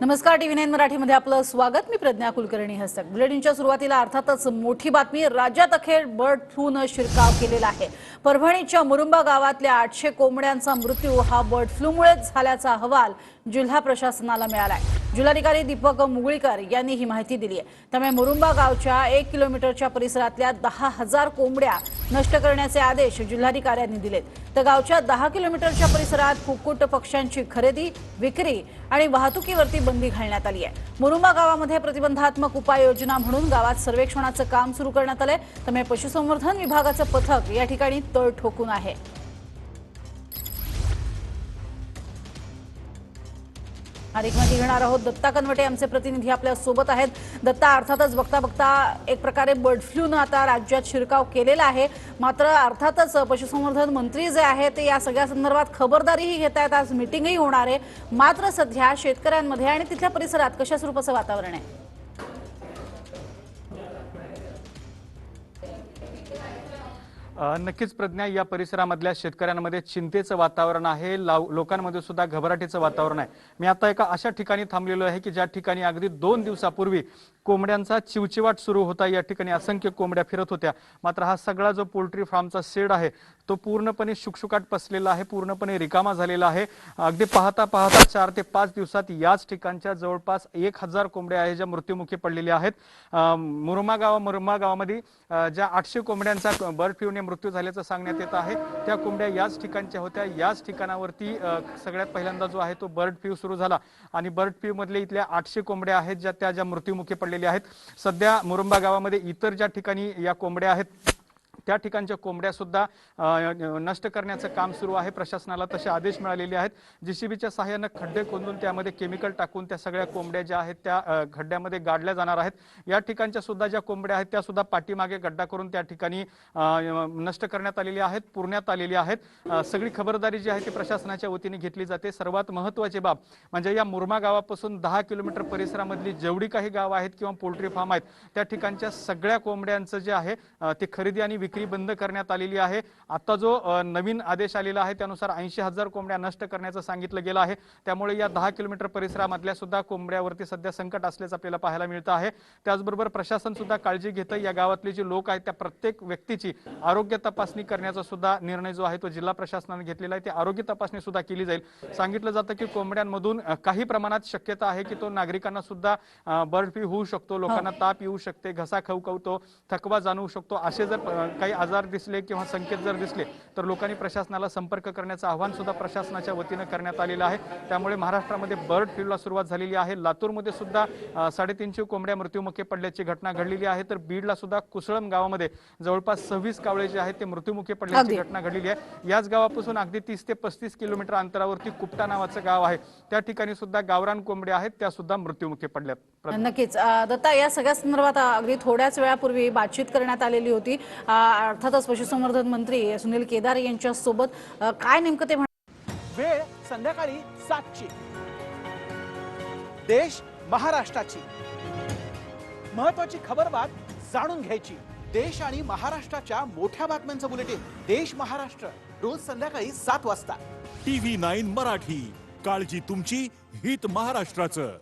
नमस्कार TV nine मराठीमध्ये आपलं स्वागत. मी प्रज्ञा कुलकर्णी हस्तक. बुलेटिनच्या सुरुवातीला अर्थातच मोठी बातमी राज्यात अखेर बर्ड फ्लूनं शिरकाव केलेला आहे. परभणीच्या मुरुंबा गावातल्या आठशे कोंबड्यांचा मृत्यू हा बर्ड फ्लूमुळेच झाल्याचा अहवाल जिल्हा प्रशासनाला मिळाला आहे जिल्हाधिकारी दीपक मुगळीकर यांनी ही माहिती दिली आहे. त्यामुळे मुरुंबा गावच्या एक किलोमीटरच्या परिसरातल्या दहा हजार कोंबड्या नष्ट करण्याचे आदेश जिल्हाधिकाऱ्यांनी दिलेत. तर गावच्या दहा किलोमीटरच्या परिसरात कुक्कुट पक्ष्यांची खरेदी विक्री आणि वाहतुकीवरती बंदी घालण्यात आली आहे. मुरुंबा गावामध्ये प्रतिबंधात्मक उपाययोजना म्हणून गावात सर्वेक्षणाचं काम सुरू करण्यात आलंय. त्यामुळे पशुसंवर्धन विभागाचं पथक या ठिकाणी तळ ठोकून आहे. अधिक माहिती घेणार आहोत. दत्ता कनवटे आमचे प्रतिनिधी आपल्यासोबत आहेत. दत्ता अर्थातच बघता बघता एक प्रकारे बर्ड फ्लूनं आता राज्यात शिरकाव केलेला आहे. मात्र अर्थातच पशुसंवर्धन मंत्री जे आहेत ते या सगळ्या संदर्भात खबरदारीही घेत आहेत आज मिटिंगही होणार आहे. मात्र सध्या शेतकऱ्यांमध्ये आणि तिथल्या परिसरात कशा स्वरूपाचं वातावरण आहे? नक्कीच प्रज्ञा या परिसरामधल्या शेतकऱ्यांमध्ये चिंतेचं वातावरण आहे. लाव- लोकांमध्ये सुद्धा घबराटीचं वातावरण आहे. मी आता एका अशा ठिकाणी थांबलेलो आहे की ज्या ठिकाणी अगदी दोन दिवसापूर्वी कोंबड्यांचा चिवचिवाट सुरू होता. या ठिकाणी असंख्य कोंबड्या फिरत होत्या. मात्र हा सगळा जो पोल्ट्री फार्मचा शेड आहे तो पूर्णपणे शुकशुकाट पसलेला आहे पूर्णपणे रिकामा झालेला आहे. अगदी पाहता पाहता चार ते पाच दिवसात याच ठिकाणच्या जवळपास एक हजार कोंबड्या आहे ज्या मृत्युमुखी पडलेल्या आहेत. अं, मुरुमा गावा मुरुमा गावामध्ये ज्या आठशे कोंबड्यांचा बर्ड फ्लूने मृत्यू झाल्याचं सांगण्यात येत आहे. त्या कोंबड्या याच ठिकाणच्या होत्या. याच ठिकाणावरती सगळ्यात पहिल्यांदा जो आहे तो बर्ड फ्ल्यू सुरू झाला. आणि बर्ड फ्ल्यू मधले इथल्या आठशे कोंबड्या आहेत ज्या त्या ज्या मृत्यूमुखी पडलेल्या आहेत. सध्या मुरुंबा गावामध्ये इतर ज्या ठिकाणी या कोंबड्या आहेत त्या ठिकाणच्या कोंबड्या सुद्धा नष्ट करण्याचं काम सुरू आहे. प्रशासनाला तसे आदेश मिळालेले आहेत. जीसीबीच्या सहाय्यानं खड्डे खोदून त्यामध्ये केमिकल टाकून त्या सगळ्या कोंबड्या ज्या आहेत त्या खड्ड्यामध्ये गाडल्या जाणार आहेत. या ठिकाणच्या सुद्धा ज्या कोंबड्या आहेत त्या सुद्धा पाठीमागे गड्डा करून त्या ठिकाणी नष्ट करण्यात आलेली आहेत पुरण्यात आलेली आहेत. सगळी खबरदारी जी आहे ती प्रशासनाच्या वतीने घेतली जाते. सर्वात महत्वाची बाब म्हणजे या मुरमा गावापासून दहा किलोमीटर परिसरामधली जेवढी काही गावं आहेत किंवा पोल्ट्री फार्म आहेत त्या ठिकाणच्या सगळ्या कोंबड्यांचं जे आहे ते खरेदी आणि विक्री बंद करण्यात आलेली आहे. आता जो नवीन आदेश आलेला आहे त्यानुसार ऐंशी हजार कोंबड्या नष्ट करण्याचं सांगितलं गेलं आहे. त्यामुळे या दहा किलोमीटर परिसरामधल्या सुद्धा कोंबड्यावरती सध्या संकट असल्याचं आपल्याला पाहायला मिळतं आहे. त्याचबरोबर प्रशासन सुद्धा काळजी घेतं. या गावातले जे लोक आहेत त्या प्रत्येक व्यक्तीची आरोग्य तपासणी करण्याचा सुद्धा निर्णय जो आहे तो जिल्हा प्रशासनाने घेतलेला आहे. ती आरोग्य तपासणी सुद्धा केली जाईल. सांगितलं जातं की कोंबड्यांमधून काही प्रमाणात शक्यता आहे की तो नागरिकांना सुद्धा बर्ड फ्लू होऊ शकतो लोकांना ताप येऊ शकते घसा खवखवतो थकवा जाणवू शकतो. असे जर काही आजार दिसले किंवा संकेत जर दिसले तर लोकांनी प्रशासनाला संपर्क करण्याचं आवाहन सुद्धा प्रशासनाच्या वतीनं करण्यात आलेलं आहे. त्यामुळे महाराष्ट्रामध्ये बर्ड फ्लूला सुरुवात झालेली आहे. लातूरमध्ये सुद्धा साडेतीनशे कोंबड्या मृत्युमुखी पडल्याची घटना घडलेली आहे. तर बीडला सुद्धा कुसळम गावामध्ये जवळपास सव्वीस कावळे जे आहेत ते मृत्युमुखी पडल्याची. घटना घडलेली आहे. याच गावापासून अगदी तीस ते पस्तीस किलोमीटर अंतरावरती कुपटा नावाचं गाव आहे. त्या ठिकाणी सुद्धा गावरान कोंबड्या आहेत त्या सुद्धा मृत्युमुखी पडल्यात. नक्कीच. दत्ता या सगळ्या संदर्भात अगदी थोड्याच वेळापूर्वी बातचीत करण्यात आलेली होती. अर्थातच पशुसंवर्धन मंत्री सुनील केदार यांच्या सोबत काय नेमकं ते म्हण- वेळ संध्याकाळी सातची. देश महाराष्ट्राची. महत्वाची खबरबात जाणून घ्यायची. देश आणि महाराष्ट्राच्या मोठ्या बातम्यांचं बुलेटिन. देश महाराष्ट्र रोज संध्याकाळी सात वाजता. TV nine Marathi. काळजी तुमची हित महाराष्ट्राचं.